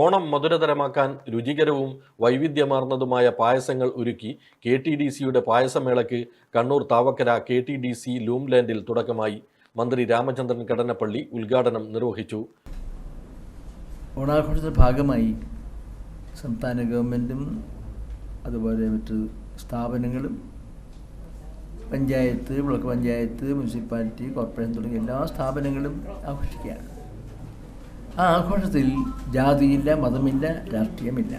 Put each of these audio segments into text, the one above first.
ഓണം മധുരതരമാക്കാൻ രുചികരവും വൈവിധ്യമാർന്നതുമായ പായസങ്ങൾ ഒരുക്കി K T D സിയുടെ പായസമേളയ്ക്ക് Kannur Thavakkara K T D C ലൂംലാൻഡിൽ തുടക്കമായി. മന്ത്രി രാമചന്ദ്രൻ കടന്നപ്പള്ളി ഉദ്ഘാടനം നിർവഹിച്ചു. ഓണാഘോഷത്തിന്റെ ഭാഗമായി സംസ്ഥാന ഗവൺമെന്റും അതുപോലെ മറ്റ് സ്ഥാപനങ്ങളും panchayat block panchayat municipality corporation തുടങ്ങിയ എല്ലാ സ്ഥാപനങ്ങളും ആഘോഷിക്കുകയാണ്. ആ ആഘോഷത്തിൽ ജാതിയില്ല മതമില്ല രാഷ്ട്രീയമില്ല.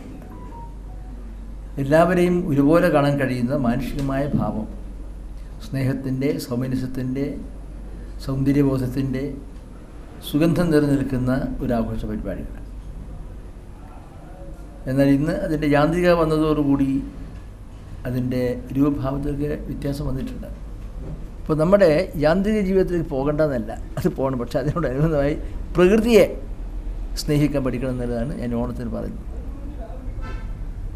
എല്ലാവരെയും ഒരുപോലെ കാണാൻ കഴിയുന്ന മാനുഷികമായ ഭാവം. സ്നേഹത്തിന്റെ സൗമനസ്യത്തിന്റെ സൗന്ദര്യബോധത്തിന്റെ സുഗന്ധം നിറഞ്ഞിരിക്കുന്ന ഒരു ആഘോഷ പരിപാടികളാണ്. എന്നാൽ ഇന്ന് അതിന്റെ യാന്ത്രിക വന്നതോടുകൂടി അതിന്റെ രൂപഭാവത്തിലൊക്കെ വ്യത്യാസം വന്നിട്ടുണ്ട്. ഇപ്പോൾ നമ്മുടെ യാന്ത്രിക ജീവിതത്തിലേക്ക് പോകേണ്ടതെന്നല്ല അത് പോകണം. പക്ഷേ അതിനോട് അനുബന്ധമായി പ്രകൃതിയെ സ്നേഹിക്കാൻ പഠിക്കണം എന്നുള്ളതാണ് ഞാൻ ഓണത്തിന് പറയുന്നത്.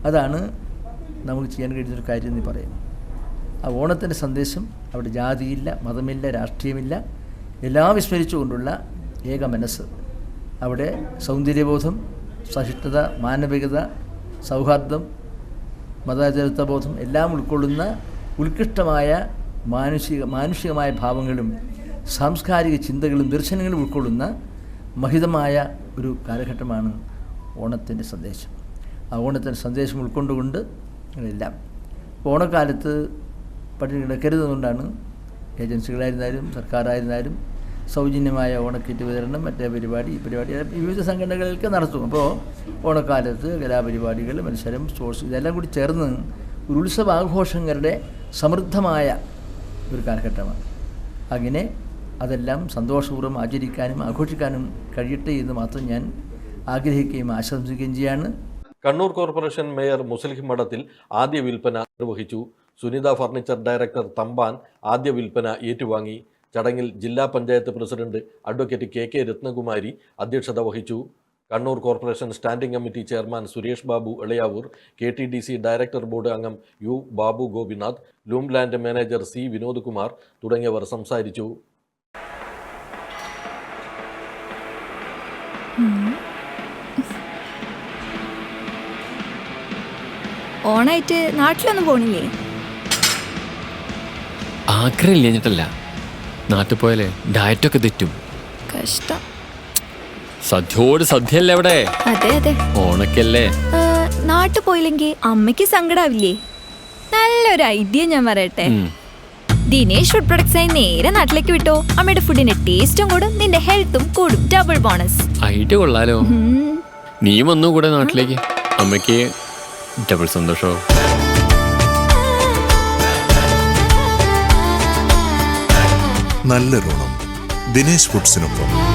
അതാണ് നമുക്ക് ചെയ്യാൻ കഴിയുന്നൊരു കാര്യം എന്ന് പറയുന്നത് ആ ഓണത്തിന്റെ സന്ദേശം അവിടെ ജാതിയില്ല മതമില്ല രാഷ്ട്രീയമില്ല എല്ലാം വിസ്മരിച്ചുകൊണ്ടുള്ള ഏക മനസ്സ്. അവിടെ സൗന്ദര്യബോധം സഹിഷ്ണുത മാനവികത സൗഹാർദ്ദം മതാചരിത്വബോധം എല്ലാം ഉൾക്കൊള്ളുന്ന ഉത്കൃഷ്ടമായ മാനുഷിക മാനുഷികമായ ഭാവങ്ങളും സാംസ്കാരിക ചിന്തകളും ദർശനങ്ങളും ഉൾക്കൊള്ളുന്ന മഹിതമായ ഒരു കാലഘട്ടമാണ് ഓണത്തിന്റെ സന്ദേശം. ആ ഓണത്തിന്റെ സന്ദേശം ഉൾക്കൊണ്ടുകൊണ്ട് ഞങ്ങളെല്ലാം ഓണക്കാലത്ത് പട്ടിണി കിടക്കരുതെന്നുകൊണ്ടാണ് ഏജൻസികളായിരുന്നാലും സർക്കാരായിരുന്നാലും സൗജന്യമായ ഓണക്കിറ്റ് വിതരണം മറ്റേ പരിപാടി ഈ പരിപാടി വിവിധ സംഘടനകളിലേക്ക് നടത്തും. അപ്പോൾ ഓണക്കാലത്ത് കലാപരിപാടികൾ മത്സരം സ്പോർട്സ് ഇതെല്ലാം കൂടി ചേർന്ന് ഒരു ഉത്സവാഘോഷങ്ങളുടെ സമൃദ്ധമായ ഒരു കാലഘട്ടമാണ്. അങ്ങനെ അതെല്ലാം സന്തോഷപൂർവം ആചരിക്കാനും ആഘോഷിക്കാനും കഴിയട്ടെ എന്ന് മാത്രം ഞാൻ ആഗ്രഹിക്കുകയും ആശംസിക്കുകയും ചെയ്യാണ്. കണ്ണൂർ കോർപ്പറേഷൻ മേയർ മുസ്ലിം മഠത്തിൽ ആദ്യ വിൽപ്പന നിർവഹിച്ചു. സുനിത ഫർണിച്ചർ ഡയറക്ടർ തമ്പാൻ ആദ്യ വിൽപ്പന ഏറ്റുവാങ്ങി. ചടങ്ങിൽ ജില്ലാ panchayat president advocate K K Ratnakumari അധ്യക്ഷത വഹിച്ചു. Kannur corporation standing committee chairman Suresh Babu Elayavoor K T D C director board അംഗം U Babu Gopinath Loomland manager C Vinodkumar തുടങ്ങിയവർ സംസാരിച്ചു. ഓണായിട്ട് നാട്ടിലൊന്നും പോണില്ലേ? ആഗ്രഹം കഴിഞ്ഞിട്ടല്ല നാട്ടിൽ പോയാലേ ഡയറ്റൊക്കെ തെറ്റും. കഷ്ടം. സദ്യയോട് സദ്യയല്ലേ അവിടെ? അതെ അതെ. ഓണക്കല്ലേ? നാട്ടിൽ പോയില്ലെങ്കിൽ അമ്മയ്ക്ക് സങ്കടാവില്ലേ? നല്ലൊരു ഐഡിയ ഞാൻ പറയട്ടെ. ദിനേശ് ഫുഡ് പ്രൊഡക്ട്സായി നേരെ നാട്ടിലേക്ക് വിട്ടോ. അമ്മയുടെ ഫുഡിന്റെ ടേസ്റ്റും കൂടും നിന്റെ ഹെൽത്തും കൂടും. ഡബിൾ ബോണസ് ഐഡിയ കൊള്ളാലോ. നീ വന്നു കൂടെ നാട്ടിലേക്ക്? അമ്മയ്ക്ക് ഡബിൾ സന്തോഷവും നല്ലൊരോണം ദിനേശ് ഫുഡ്സിനൊപ്പം.